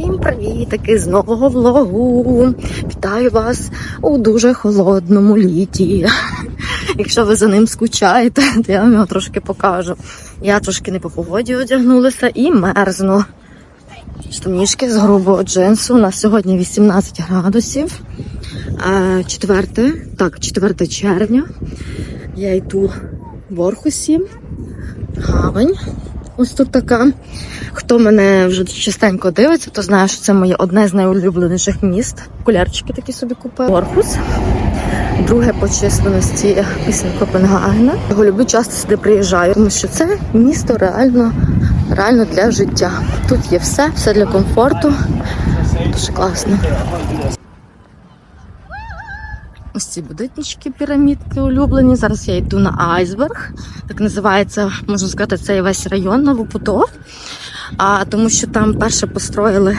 Всім привітики з нового влогу. Вітаю вас у дуже холодному літі. Якщо ви за ним скучаєте, то я вам його трошки покажу. Я трошки не по погоді одягнулася і мерзну. Штанішки з грубого джинсу. У нас сьогодні 18 градусів. Е, Четверте, так, 4 червня. Я йду в Орхусі. Гавань. Ось тут така. Хто мене вже частенько дивиться, то знає, що це моє одне з найулюбленіших міст. Окулярчики такі собі купила. Орхус. Друге по численності після Копенгагена. Його люблю часто сюди приїжджаю, тому що це місто реально, реально для життя. Тут є все, все для комфорту. Дуже класно. Ось ці будиночки, пірамідки улюблені. Зараз я йду на айсберг. Так називається, можна сказати, цей весь район Новопутов. А тому що там перше построїли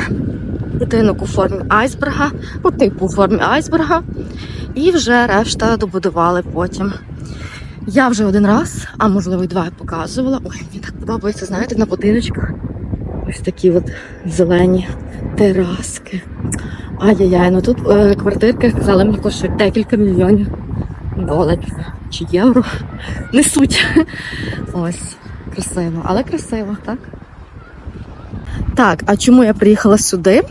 будинок у формі айсберга, ну, типу у формі айсберга, і вже решта добудували потім. Я вже один раз, а можливо й два показувала. Ой, мені так подобається, знаєте, на будиночках. Ось такі от зелені тераски. Ай-яй-яй, ну тут е, квартирки казали, мені коштують декілька мільйонів доларів чи євро. Несуть. Ось, красиво, але красиво, так? Так, а чому я приїхала сюди?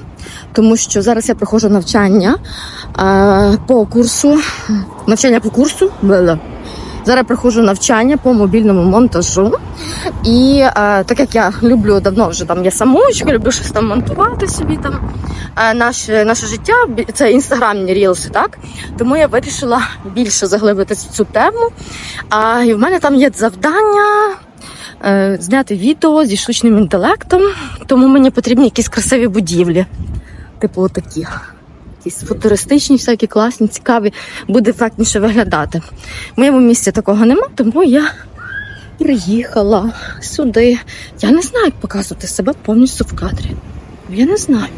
Тому що зараз я проходжу навчання е, по курсу. Навчання по курсу. Зараз проходжу навчання по мобільному монтажу. І е, так як я люблю давно вже там я самоучка, люблю щось там монтувати собі там е, наше, наше життя, це інстаграмні рілси, так? Тому я вирішила більше заглибитися в цю тему. А, і в мене там є завдання е, зняти відео зі штучним інтелектом, тому мені потрібні якісь красиві будівлі. Типу отакі. Якісь футуристичні, всякі класні, цікаві, буде ефектніше виглядати. В моєму місці такого нема, тому я приїхала сюди. Я не знаю, як показувати себе повністю в кадрі. Я не знаю.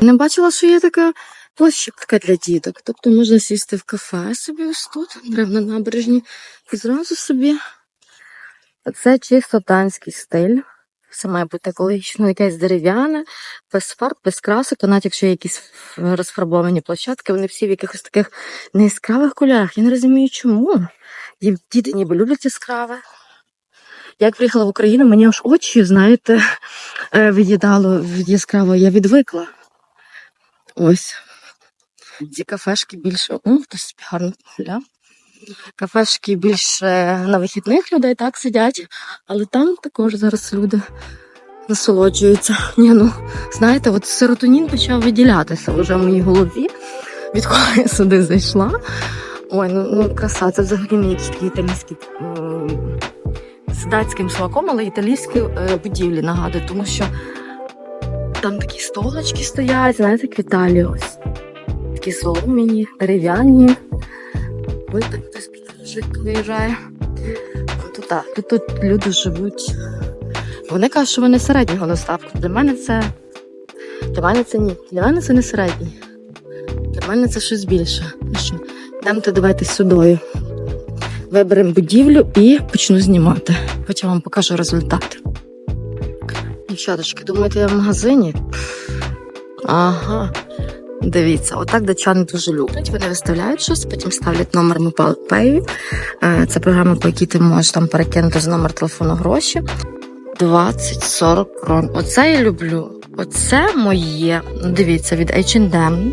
Не бачила, що є така площадка для діток. Тобто можна сісти в кафе собі ось тут, прямо на набережні, і зразу собі. Це чисто данський стиль. Все має бути екологічно якесь дерев'яне, без фарб, без красок, а навіть якщо є якісь розфарбовані площадки, вони всі в якихось таких неяскравих кольорах. Я не розумію, чому. Ді- Діти ніби люблять яскраве. Як приїхала в Україну, мені аж очі, знаєте, е, від'їдало від яскравого, я відвикла. Ось. Ці кафешки більше. О, гарно. Кафешки більше на вихідних людей так сидять, але там також зараз люди насолоджуються. Ні, ну, знаєте, от серотонін почав виділятися вже в моїй голові, відколи я сюди зайшла. Ой, ну, ну краса, це взагалі мені якісь такі італійські з датським смаком, але італійські е, будівлі нагадую, тому що там такі столочки стоять, знаєте, Італії ось. Такі соломіні, дерев'яні. Так хтось швидко виїжджає. Тут, так, тут, тут люди живуть. Вони кажуть, що вони середнього доставку. Для мене це. Для мене це ні. Для мене це не середній. Для мене це щось більше. Ну що, Йдемте давайте сюди. Виберемо будівлю і почну знімати. Потім вам покажу результат. Дівчаточки, думаєте, я в магазині? Ага. Дивіться, отак датчани дуже люблять. Вони виставляють щось, потім ставлять номер Pay. Е, Це програма, по якій ти можеш там перекинути з номер телефону гроші. 20-40 крон. Оце я люблю. Оце моє. Ну, Дивіться, від H&M.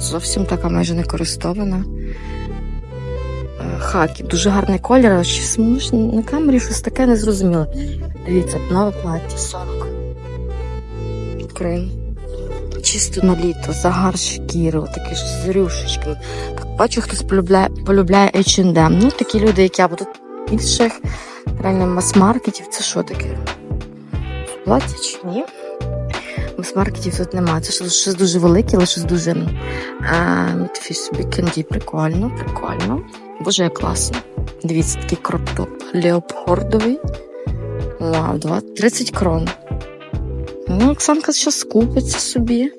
Зовсім така майже не користована. Е, Хакі. Дуже гарний колір, щось на камері щось таке незрозуміле. Дивіться, нове плаття 40 крин. Чисто на літо, загар шкіри, отакі ж з рюшечками. Так бачу, хтось полюбляє, полюбляє H&M. Ну, такі люди, як я, бо тут інших реально мас-маркетів. Це що таке? Плаття чи ні? Мас-маркетів тут немає. Це щось, дуже велике, але щось дуже собі кенді. Прикольно, прикольно. Боже, як класно. Дивіться, такий кроптоп леопардовий. Вау, 20, 30 крон. Ну, Оксанка зараз купиться собі.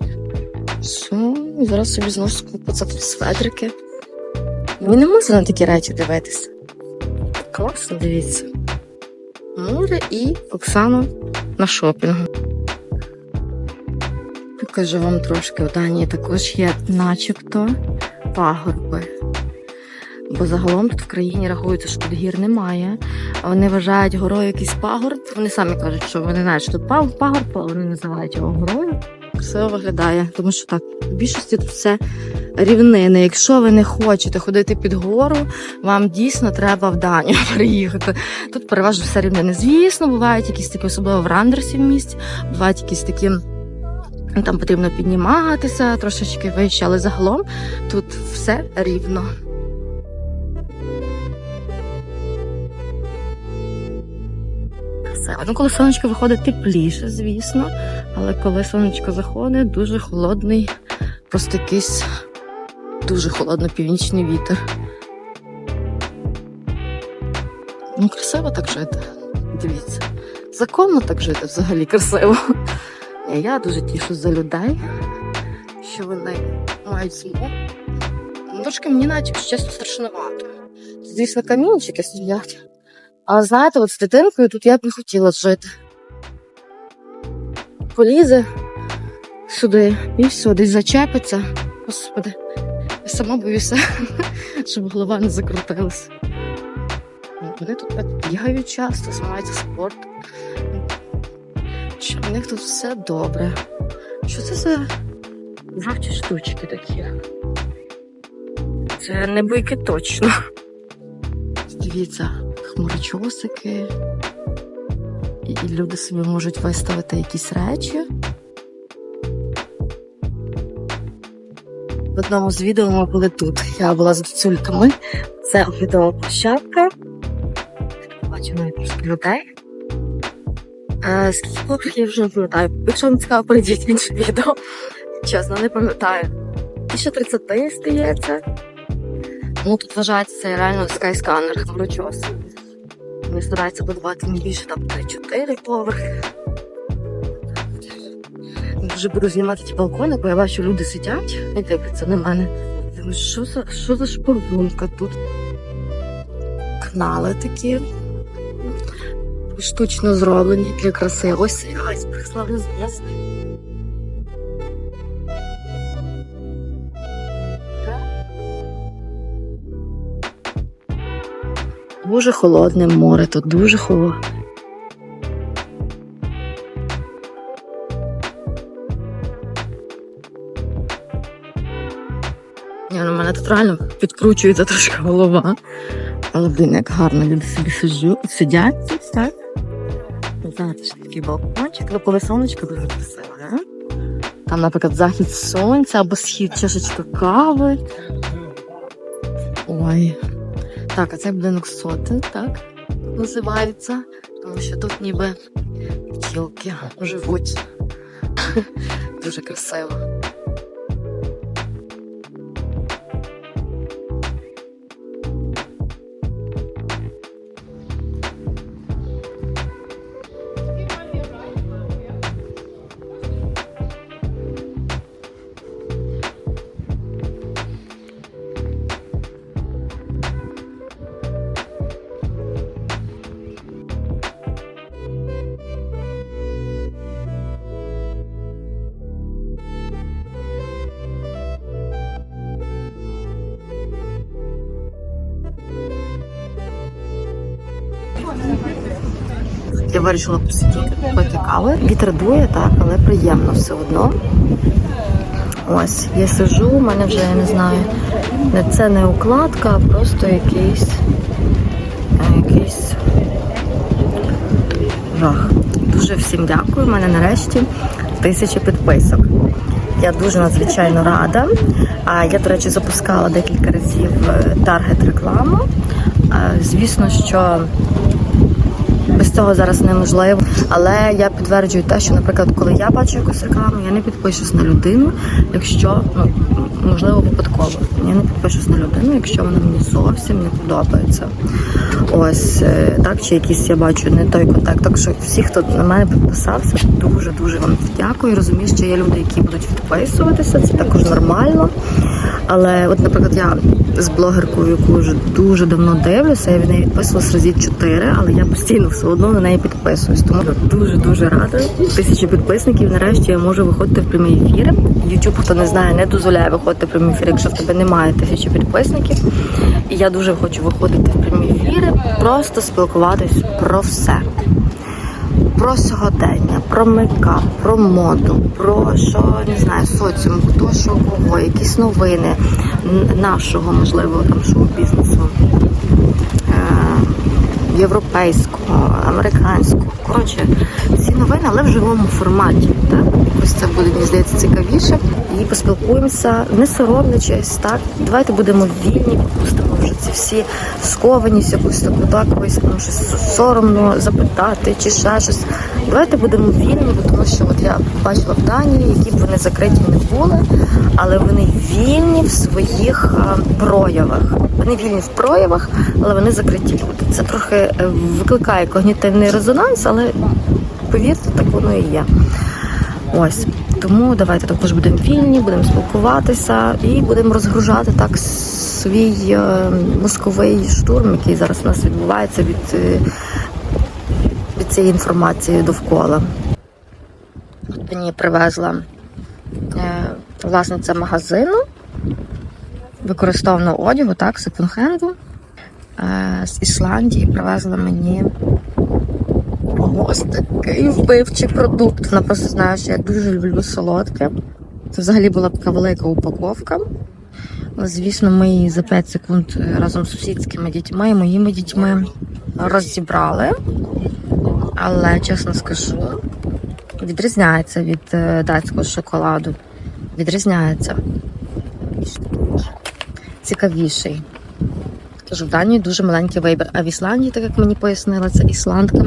Все, і зараз собі знову скупиться три сведрики. Мені не можна на такі речі дивитися. Класно, дивіться. Море і Оксана на шопінгу. покажу вам трошки. У Данії також є начебто пагорби. Бо загалом тут в країні рахується, що тут гір немає. Вони вважають горою якийсь пагорб. Вони самі кажуть, що вони знають, що тут паг- пагорб, але вони називають його горою. Красиво виглядає, тому що так, в більшості тут все рівнини. Якщо ви не хочете ходити під гору, вам дійсно треба в Данію приїхати. Тут переважно все рівнини. Звісно, бувають якісь такі, особливо в Рандерсі в місті, бувають якісь такі. ну, Там потрібно підніматися трошечки вище, але загалом тут все рівно. Все. Ну, коли сонечко виходить тепліше, звісно. Але коли сонечко заходить, дуже холодний, просто якийсь дуже холодний північний вітер. Ну, красиво так жити. Дивіться. Законно так жити взагалі красиво. Я дуже тішусь за людей, що вони мають змогу. Ну, Трошки мені навіть, чесно, страшновато. Звісно, камінчики сидять. Але знаєте, от з дитинкою тут я б не хотіла жити. Полізе сюди і все, десь зачепиться. Господи, я сама боюся, щоб голова не закрутилась. Вони тут бігають часто, займаються спортом. В них тут все добре. Що це за жовті штучки такі? Це не бики точно. Дивіться, хмурочосики. І і люди собі можуть виставити якісь речі. В одному з відео ми були тут. Я була з доцюльками. Це оглядова площадка. Бачу навіть трошки людей. Е, скільки я вже не пам'ятаю. Якщо вам цікаво, перейдіть інше відео. Чесно, не пам'ятаю. Більше 30 стається. Ну, тут вважається це реально скайсканер хмурочос. Вони стараються будувати не більше там 3-4 поверхи. Вже буду знімати ті балкони, бо я бачу, люди сидять і дивляться на мене. Що за, що за шпорунка тут? Канали такі. Штучно зроблені для краси. Ось ось прислали зв'язки. Дуже холодне море, тут дуже холодне. Ні, ну, мене тут реально підкручується трошки голова. Але, блін, як гарно люди собі сиджу, сидять тут, так? Знаєте, що такий балкончик, ну коли сонечко дуже красиве, а? Там, наприклад, захід сонця або схід чашечка кави. Ой. Так, а це будинок соти, так? Називається. Тому що тут ніби тілки живуть. Дуже красиво. Я вирішила посидіти, попити кави. Вітер так, але приємно все одно. Ось, я сижу, у мене вже, я не знаю, це не укладка, а просто якийсь, е, якийсь жах. Дуже всім дякую. У мене нарешті тисяча підписок. Я дуже надзвичайно рада. Я, до речі, запускала декілька разів е, таргет рекламу. Е, Звісно, що без цього зараз неможливо. Але я підтверджую те, що, наприклад, коли я бачу якусь рекламу, я не підпишусь на людину, якщо ну можливо випадково. Я не підпишусь на людину, якщо вона мені зовсім не подобається. Ось е, так, чи якийсь я бачу не той контакт. Так що всі, хто на мене підписався, дуже дуже вам дякую. Розумію, що є люди, які будуть відписуватися, це також нормально. Але, от, наприклад, я з блогеркою, яку вже дуже давно дивлюся, я від неї відписувалась разів чотири, але я постійно все одно на неї підписуюсь. Тому дуже дуже рада. Тисячі підписників. Нарешті я можу виходити в прямі ефіри. YouTube, хто не знає, не дозволяє виходити в прямі ефіри, якщо в тебе немає тисячі підписників. І я дуже хочу виходити в прямі ефіри, просто спілкуватись про все. Про сьогодення, про мейкап, про моду, про що не знаю, соціум, хто що кого, якісь новини нашого, можливо, там шоу-бізнесу, європейського, американського. Коротше, ці новини, але в живому форматі. Так? Якось це буде, мені здається, цікавіше. І поспілкуємося, не соромлячись, так? Давайте будемо вільні, попустимо вже ці всі скованість, якусь таку так, ось тому що соромно запитати чи ще щось. Давайте будемо вільні, тому що от я бачила в Данії, які б вони закриті не були, але вони вільні в своїх а, проявах. Вони вільні в проявах, але вони закриті люди. Це трохи е, викликає когнітивний резонанс, але повірте, так воно і є. Ось тому давайте також будемо вільні, будемо спілкуватися і будемо розгружати так свій е, мозковий штурм, який зараз у нас відбувається від, від цієї інформації довкола. От мені привезла е, власниця магазину використовуваного одягу, так, секонд-хенду е, з Ісландії привезла мені Ось такий вбивчий продукт. Вона просто знає, що я дуже люблю солодке. Це взагалі була така велика упаковка. Звісно, ми її за 5 секунд е, разом з сусідськими дітьми і моїми дітьми розібрали. Але, чесно скажу, відрізняється від е, датського шоколаду. Відрізняється. Цікавіший. Кажу, в Данії дуже маленький вибір. А в Ісландії, так як мені пояснила це ісландка,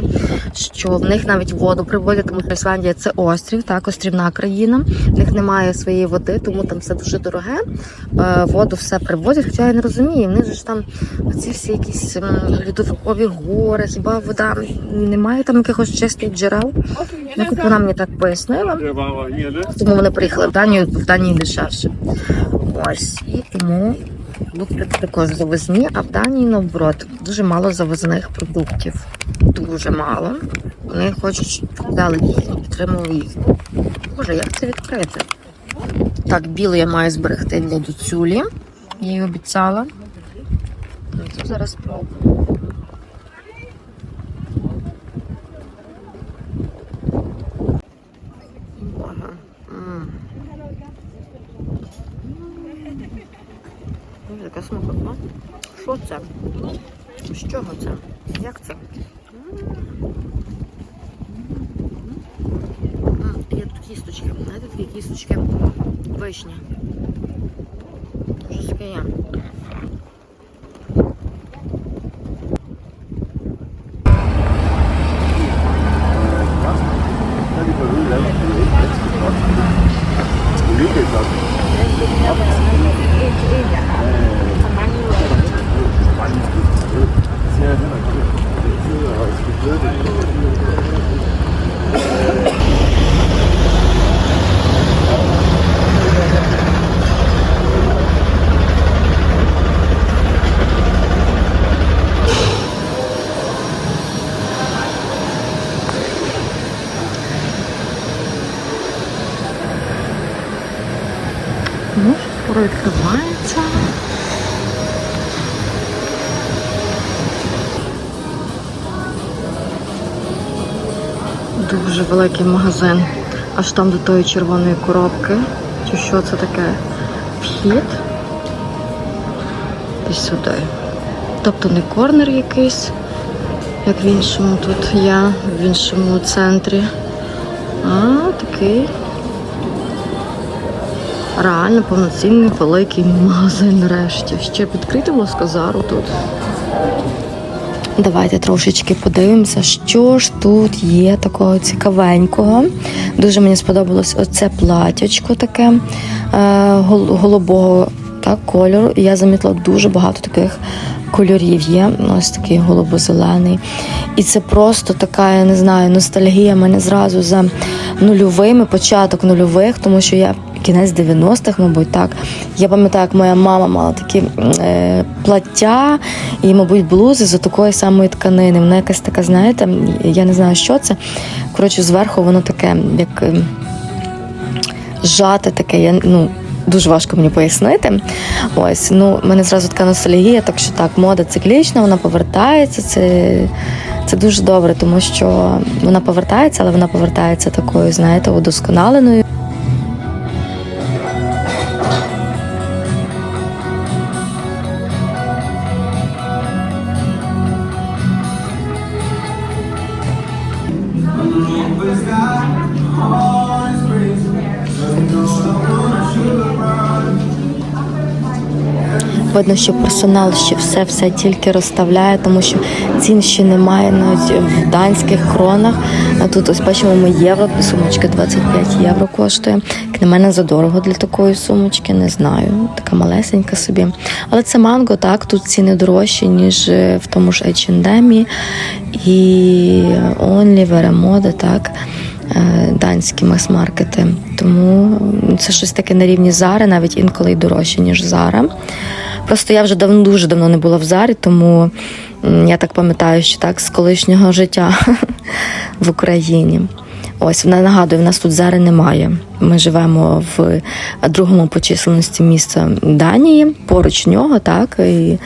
що в них навіть воду приводять, тому що Ісландія це острів, так, острівна країна. В них немає своєї води, тому там все дуже дороге. Е, Воду все привозять, хоча я не розумію. В них ж там ці всі якісь льодовикові гори, хіба вода немає там якихось чистих джерел. Ну, як вона мені так пояснила. Тому вони приїхали в Данію, в Данії дешевше. Ось і тому продукти також завозні, а в Данії наоборот дуже мало завозних продуктів. Дуже мало. Вони хочуть, щоб дали і підтримували їх. Боже, як це відкрити? Так, білий я маю зберегти для доцюлі. Я їй обіцяла. Ну, зараз спробую. Боже. М. Боже, яка смакота. Що це? З чого це? Як це? Є тут кісточки. Знаєте, такі кісточки вишні. Щось таке є. Ну, скоро. Дуже великий магазин. Аж там до тої червоної коробки. Чи що це таке? Вхід. І сюди. Тобто не корнер якийсь, як в іншому тут я, в іншому центрі. А такий реально повноцінний великий магазин нарешті. Ще відкрити Лоскозару тут. Давайте трошечки подивимося, що ж тут є такого цікавенького. Дуже мені сподобалось оце платячко таке е, гол- голубого так, кольору. Я замітила дуже багато таких кольорів є. Ось такий голубо-зелений. І це просто така, я не знаю, ностальгія мене зразу за нульовими, початок нульових, тому що я кінець 90-х, мабуть, так. Я пам'ятаю, як моя мама мала такі е, плаття і, мабуть, блузи з такої самої тканини. Вона якась така, знаєте, я не знаю, що це. Коротше, зверху воно таке, як е, жате таке. Я, ну, Дуже важко мені пояснити. Ось, ну, в мене зразу така ностальгія, так що так, мода циклічна, вона повертається. Це, це дуже добре, тому що вона повертається, але вона повертається такою, знаєте, удосконаленою. Видно, що персонал ще все все тільки розставляє, тому що цін ще немає навіть в данських кронах. А тут ось бачимо ми євро, сумочка 25 євро коштує. Як на мене задорого для такої сумочки, не знаю. Така малесенька собі. Але це манго, так, тут ціни дорожчі, ніж в тому ж H&M і Only, Veremoda, так. е, Данські мас-маркети, тому це щось таке на рівні Зари, навіть інколи й дорожче, ніж Зара. Просто я вже давно дуже давно не була в Зарі, тому я так пам'ятаю, що так з колишнього життя в Україні. Ось вона нагадує, в нас тут Зари немає. Ми живемо в другому по численності міста Данії, поруч нього, так і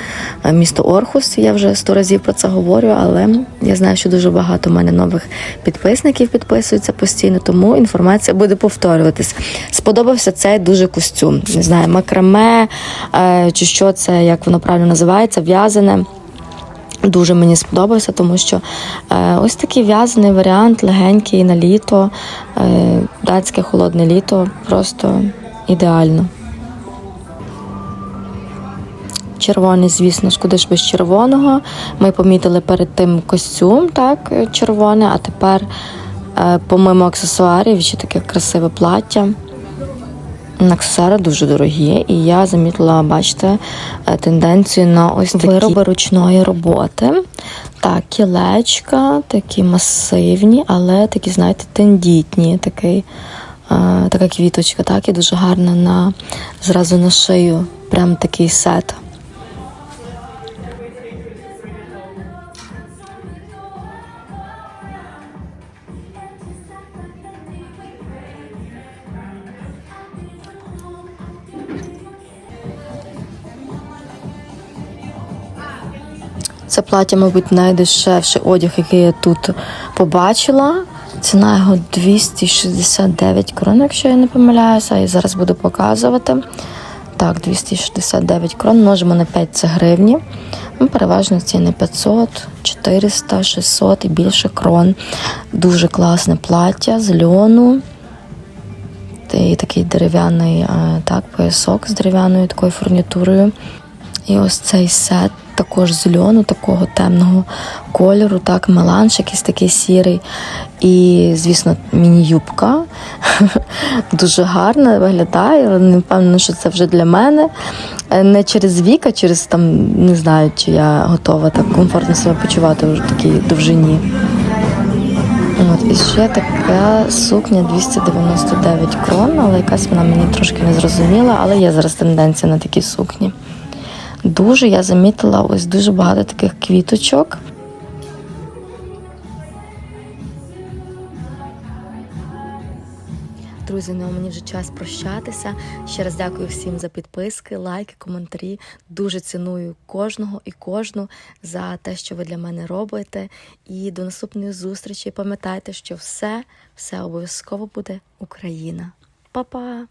е, місто Орхус. Я вже сто разів про це говорю, але я знаю, що дуже багато в мене нових підписників підписуються постійно, тому інформація буде повторюватись. Сподобався цей дуже костюм. Не знаю, макраме е, чи що це, як воно правильно називається, в'язане. Дуже мені сподобався, тому що е, ось такий в'язаний варіант, легенький на літо, е, датське холодне літо, просто ідеально. Червоний, звісно ж, куди ж без червоного. Ми помітили перед тим костюм, так, червоний, а тепер, е, помимо аксесуарів, ще таке красиве плаття. Аксесуари дуже дорогі, і я замітила, бачите, е, тенденцію на ось такі вироби ручної роботи. Так, кілечка, такі масивні, але такі, знаєте, тендітні. Такий, е, така квіточка, так, і дуже гарна на зразу на шию. Прям такий сет. Це плаття, мабуть, найдешевший одяг, який я тут побачила. Ціна його 269 крон, якщо я не помиляюся, і зараз буду показувати. Так, 269 крон, множимо на 5 це гривні. Ну, переважно ціни 500, 400, 600 і більше крон. Дуже класне плаття з льону. І такий дерев'яний е, так, поясок з дерев'яною такою фурнітурою. І ось цей сет також з льону, такого темного кольору, так, меланж якийсь такий сірий. І, звісно, міні-юбка. Дуже гарна виглядає, але не впевнена, що це вже для мене. Е, Не через вік, а через там, не знаю, чи я готова так комфортно себе почувати в такій довжині. От, і ще така сукня 299 крон, але якась вона мені трошки не зрозуміла, але є зараз тенденція на такі сукні. Дуже я замітила ось дуже багато таких квіточок. Друзі, ну мені вже час прощатися. Ще раз дякую всім за підписки, лайки, коментарі. Дуже ціную кожного і кожну за те, що ви для мене робите. І до наступної зустрічі. Пам'ятайте, що все, все обов'язково буде Україна. Па-па!